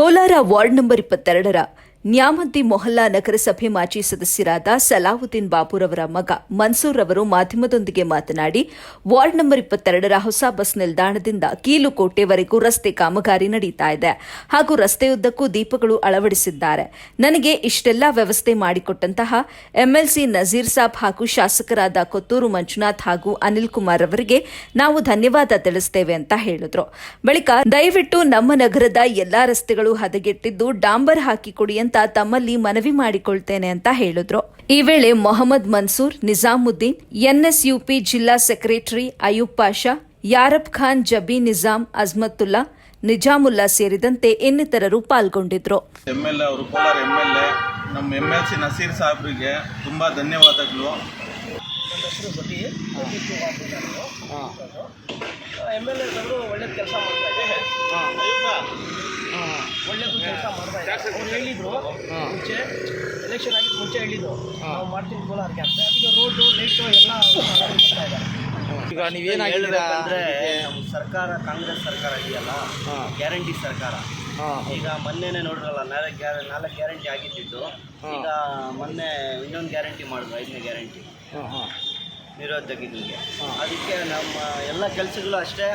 Kolar ward number ಇಪ್ಪತ್ತೆರಡರ ನ್ಯಾಮತಿ ಮೊಹಲ್ಲಾ ನಗರಸಭೆ ಮಾಜಿ ಸದಸ್ಯರಾದ ಸಲಾವುದ್ದೀನ್ ಬಾಬುರವರ ಮಗ ಮನ್ಸೂರ್ ಅವರು ಮಾಧ್ಯಮದೊಂದಿಗೆ ಮಾತನಾಡಿ, ವಾರ್ಡ್ ನಂಬರ್ ಇಪ್ಪತ್ತೆರಡರ ಹೊಸ ಬಸ್ ನಿಲ್ದಾಣದಿಂದ ಕೀಲುಕೋಟೆವರೆಗೂ ರಸ್ತೆ ಕಾಮಗಾರಿ ನಡೀತಾ ಇದೆ ಹಾಗೂ ರಸ್ತೆಯುದ್ದಕ್ಕೂ ದೀಪಗಳು ಅಳವಡಿಸಿದ್ದಾರೆ. ನನಗೆ ಇಷ್ಟೆಲ್ಲ ವ್ಯವಸ್ಥೆ ಮಾಡಿಕೊಟ್ಟಂತಹ ಎಂಎಲ್ಸಿ ನಜೀರ್ ಸಾಬ್ ಹಾಗೂ ಶಾಸಕರಾದ ಕೊತ್ತೂರು ಮಂಜುನಾಥ್ ಹಾಗೂ ಅನಿಲ್ ಕುಮಾರ್ ಅವರಿಗೆ ನಾವು ಧನ್ಯವಾದ ತಿಳಿಸ್ತೇವೆ ಅಂತ ಹೇಳಿದ್ರು. ಬಳಿಕ ದಯವಿಟ್ಟು ನಮ್ಮ ನಗರದ ಎಲ್ಲಾ ರಸ್ತೆಗಳು ಹದಗೆಟ್ಟಿದ್ದು, ಡಾಂಬರ್ ಹಾಕಿಕೊಡಿ ಅಂತ ತಮ್ಮಲ್ಲಿ ಮನವಿ ಮಾಡಿಕೊಳ್ತೇನೆ ಅಂತ ಹೇಳಿದ್ರು. ಈ ವೇಳೆ ಮೊಹಮ್ಮದ್ ಮನ್ಸೂರ್ ನಿಜಾಮುದ್ದೀನ್ ಎನ್ಎಸ್ಯುಪಿ ಜಿಲ್ಲಾ ಸೆಕ್ರೆಟರಿ ಅಯೂಬ್ ಪಾಷಾ ಯಾರಬ್ ಖಾನ್ ಜಬಿ ನಿಜಾಮ್ ಅಜ್ಮತ್ತುಲ್ಲಾ ನಿಜಾಮುಲ್ಲಾ ಸೇರಿದಂತೆ ಇನ್ನಿತರರು ಪಾಲ್ಗೊಂಡಿದ್ರು. ಎಂಎಲ್ಎ ಎಲ್ ಅವರು ಕೋಲಾರ ಎಂ ನಮ್ಮ ಎಂ ಎಲ್ ಸಿ ನಸೀರ್ ಸಾಹೇಬ್ರಿಗೆ ತುಂಬ ಧನ್ಯವಾದಗಳು. ಎಂ ಎಲ್ ಒಳ್ಳೇದು ಕೆಲಸ ಒಳ್ಳೇದು ಕೆಲಸ ಮಾಡ್ತಾ ಇದ್ದಾರೆ. ಅವ್ರು ಹೇಳಿದ್ರು ಮುಂಚೆ ಎಲೆಕ್ಷನ್ ಆಗಿದ್ದು ಮುಂಚೆ ಹೇಳಿದ್ರು ನಾವು ಮಾಡ್ತೀವಿ ಕೋಲಾರಕ್ಕೆ ಅಂತ. ಅದಕ್ಕೆ ರೋಡು ಲೈಟು ಎಲ್ಲ ಮಾಡ್ತಾ ಇದ್ದಾರೆ. ಈಗ ನೀವೇನಾಗಿದ್ದೀರಾ ಅಂದ್ರೆ ಸರ್ಕಾರ ಕಾಂಗ್ರೆಸ್ ಸರ್ಕಾರ ಇದೆಯಲ್ಲ ಗ್ಯಾರಂಟಿ ಸರ್ಕಾರ. ಈಗ ಮೊನ್ನೆನೇ ನೋಡ್ರಲ್ಲ ನಾಲ್ಕು ಗ್ಯಾರ ನಾಲ್ಕು ಗ್ಯಾರಂಟಿ ಆಗಿದ್ದಿದ್ದು. ಈಗ ಮೊನ್ನೆ ಇನ್ನೊಂದು ಗ್ಯಾರಂಟಿ ಮಾಡಿದ್ರು ಐದನೇ ಗ್ಯಾರಂಟಿ ನಿರುದ್ಯೋಗಿಗಳಿಗೆ ಅದಕ್ಕೆ ನಮ್ಮ ಎಲ್ಲ ಕೆಲಸಗಳು ಅಷ್ಟೇ.